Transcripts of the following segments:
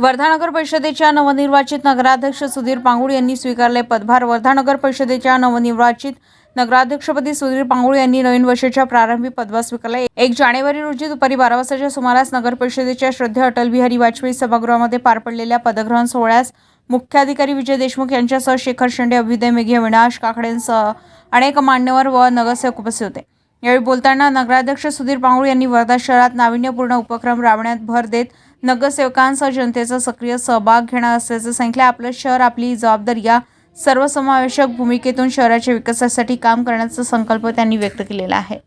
वर्धा नगर परिषदेच्या नवनिर्वाचित नगराध्यक्ष सुधीर पांगुळ यांनी स्वीकारले पदभार. वर्धा नगर परिषदेच्या नवनिर्वाचित नगराध्यक्षपदी सुधीर पांगुळ यांनी नवीन वर्षाच्या प्रारंभी पदभार स्वीकारला. एक जानेवारी रोजी दुपारी बारा वाजताच्या सुमारास नगर परिषदेच्या श्रद्धे अटल बिहारी वाजपेयी सभागृहामध्ये पार पडलेल्या पदग्रहण सोहळ्यास मुख्याधिकारी विजय देशमुख यांच्यासह शेखर शेंडे अभ्युदय मेघे विनाश काकडेंसह अनेक मान्यवर व नगरसेवक उपस्थित होते. यावेळी बोलताना नगराध्यक्ष सुधीर पांगुळ यांनी वर्धा शहरात नाविन्यपूर्ण उपक्रम राबवण्यात भर देत नगरसेवकांसह जनतेचा सक्रिय सहभाग घेणार असल्याचं सांगितलं. आपलं शहर आपली जबाबदारी या सर्वसमावेशक भूमिकेतून शहराच्या विकासासाठी काम करण्याचा संकल्प त्यांनी व्यक्त केलेला आहे.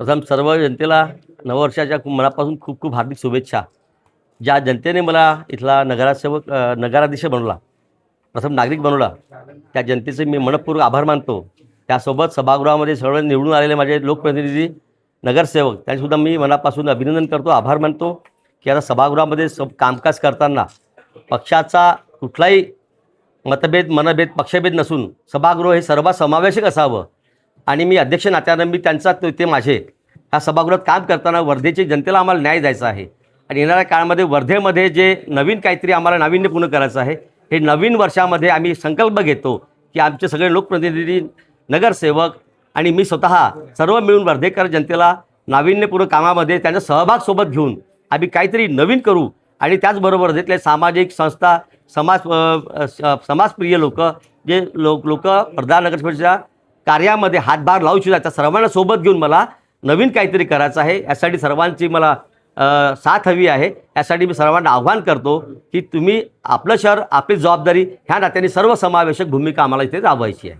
प्रथम सर्व जनतेला नववर्षाच्या मनापासून खूप खूप हार्दिक शुभेच्छा. ज्या जनतेने मला इथला नगरासेवक नगराधीश बनवला प्रथम नागरिक बनवला त्या जनतेचे मी मनपूर्वक आभार मानतो. त्यासोबत सभागृहामध्ये सर्व निवडून आलेले माझे लोकप्रतिनिधी नगरसेवक त्यांनीसुद्धा मी मनापासून अभिनंदन करतो आभार मानतो. की आता सभागृहामध्ये सब कामकाज करताना पक्षाचा कुठलाही मतभेद मनभेद पक्षभेद नसून सभागृह हे सर्वात समावेशक असावं. आणि मी अध्यक्ष नात्यानं मी त्यांचा ते ते माझे. ह्या सभागृहात काम करताना वर्धेची जनतेला आम्हाला न्याय द्यायचा आहे. आणि येणाऱ्या काळामध्ये वर्धेमध्ये जे नवीन काहीतरी आम्हाला नाविन्यपूर्ण करायचं आहे हे नवीन वर्षामध्ये आम्ही संकल्प घेतो की आमचे सगळे लोकप्रतिनिधी नगरसेवक आणि मी स्वतः सर्व मिळून वर्धेकर जनतेला नाविन्यपूर्ण कामामध्ये त्यांचा सहभाग सोबत घेऊन आम्ही काहीतरी नवीन करू आणि त्याचबरोबर तिथले सामाजिक संस्था समाज समाजप्रिय लोक जे लोक लोक प्रधान नगरसेवकाच्या कार्यामध्ये हातभार लावू इच्छितात त्या सर्वांना सोबत घेऊन मला नवीन काहीतरी करायचं आहे. यासाठी सर्वांची मला साथ हवी आहे. यासाठी मी सर्वांना आव्हान करतो की तुम्ही आपलं शहर आपली जबाबदारी ह्या नात्याने सर्वसमावेशक भूमिका आम्हाला इथे राबवायची आहे.